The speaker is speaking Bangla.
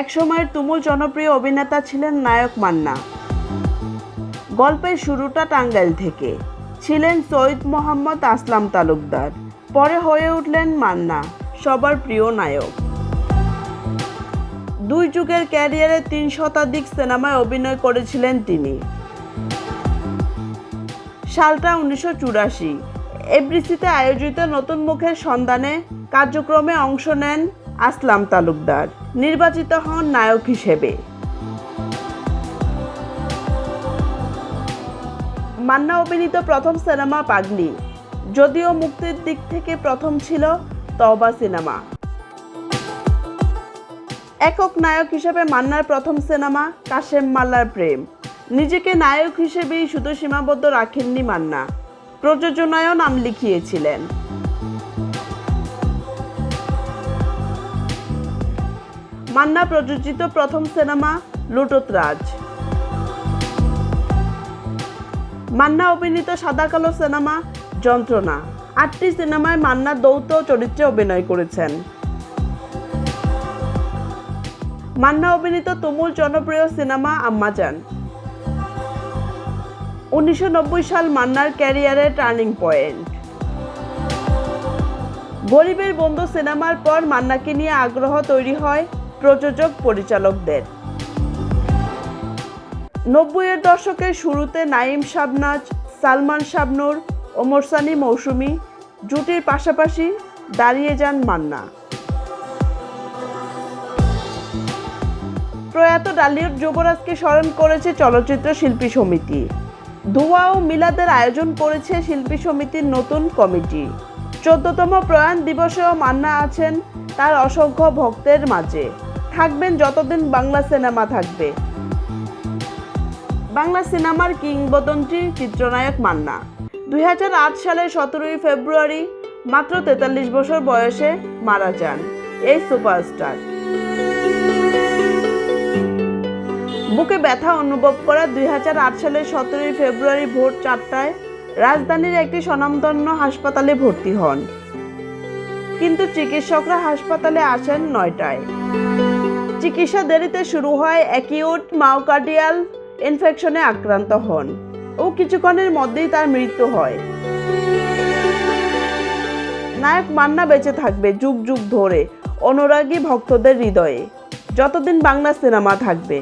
একসময়ের তুমুল জনপ্রিয় অভিনেতা ছিলেন নায়ক মান্না। গল্পের শুরুটা টাঙ্গাইল থেকে। ছিলেন সৈয়দ মোহাম্মদ আসলাম তালুকদার। পরে হয়ে উঠলেন মান্না, সবার প্রিয় নায়ক। দুই যুগের ক্যারিয়ারে তিন শতাধিক সিনেমায় অভিনয় করেছিলেন তিনি। সালটা উনিশশো চুরাশি। এফডিসিতে আয়োজিত নতুন মুখের সন্ধানে কার্যক্রমে অংশ নেন আসলাম তালুকদার, নির্বাচিত হন নায়ক হিসেবে। মান্না অভিনীত প্রথম সিনেমা পাগলি, যদিও মুক্তির দিক থেকে প্রথম ছিল তওবা সিনেমা। একক নায়ক হিসেবে মান্নার প্রথম সিনেমা কাশেম মাল্লার প্রেম। নিজেকে নায়ক হিসেবেই শুধু সীমাবদ্ধ রাখেননি মান্না। প্রযোজনায়ও নাম লিখিয়েছিলেন। মান্না প্রযোজিত প্রথম সিনেমা লুটোতরাজ মান্না অভিনীত সাদা কালো সিনেমা যন্ত্রণা। আটটি সিনেমায় মান্না দৌত চরিত্রে অভিনয় করেছেন। মান্না অভিনীত তুমুল জনপ্রিয় সিনেমা আম্মাজান উনিশশো নব্বই সাল মান্নার ক্যারিয়ারের টার্নিং পয়েন্ট। গরিবের বন্ধু সিনেমার পর মান্নাকে নিয়ে আগ্রহ তৈরি হয় প্রযোজক পরিচালকদের। নব্বইয়ের দশকের শুরুতে নাইম শাবনাজ, সালমান শাবনুর, ওমর সানি মৌসুমী, জুটির পাশাপাশি দাঁড়িয়ে যান মান্না। প্রয়াত ডালিউড যুবরাজকে স্মরণ করেছে চলচ্চিত্র শিল্পী সমিতি। ধোয়া ও মিলাদের আয়োজন করেছে শিল্পী সমিতির নতুন কমিটি। চোদ্দতম প্রয়াণ দিবসেও মান্না আছেন তার অসংখ্য ভক্তের মাঝে। থাকবেন যতদিন বাংলা সিনেমা থাকবে। বাংলা সিনেমার কিংবদন্তি চিত্রনায়ক মান্না। দুই হাজার আট সালের সতেরোই ফেব্রুয়ারি মাত্র তেতাল্লিশ বছর বয়সে মারা যান এই সুপারস্টার। বুকে ব্যথা অনুভব করা দুই হাজার আট সালের সতেরোই ফেব্রুয়ারি ভোর চারটায় রাজধানীর একটি স্বনামধন্য হাসপাতালে ভর্তি হন। কিন্তু চিকিৎসকরা হাসপাতালে আসেন নয়টায়। চিকিৎসা দেরিতে শুরু হয় অ্যাকিউট মাওকার্ডিয়াল ইনফেকশনে আক্রান্ত হন ও কিছুক্ষণের মধ্যেই তার মৃত্যু হয়। নায়ক মান্না বেঁচে থাকবে যুগ যুগ ধরে অনুরাগী ভক্তদের হৃদয়ে। যতদিন বাংলা সিনেমা থাকবে।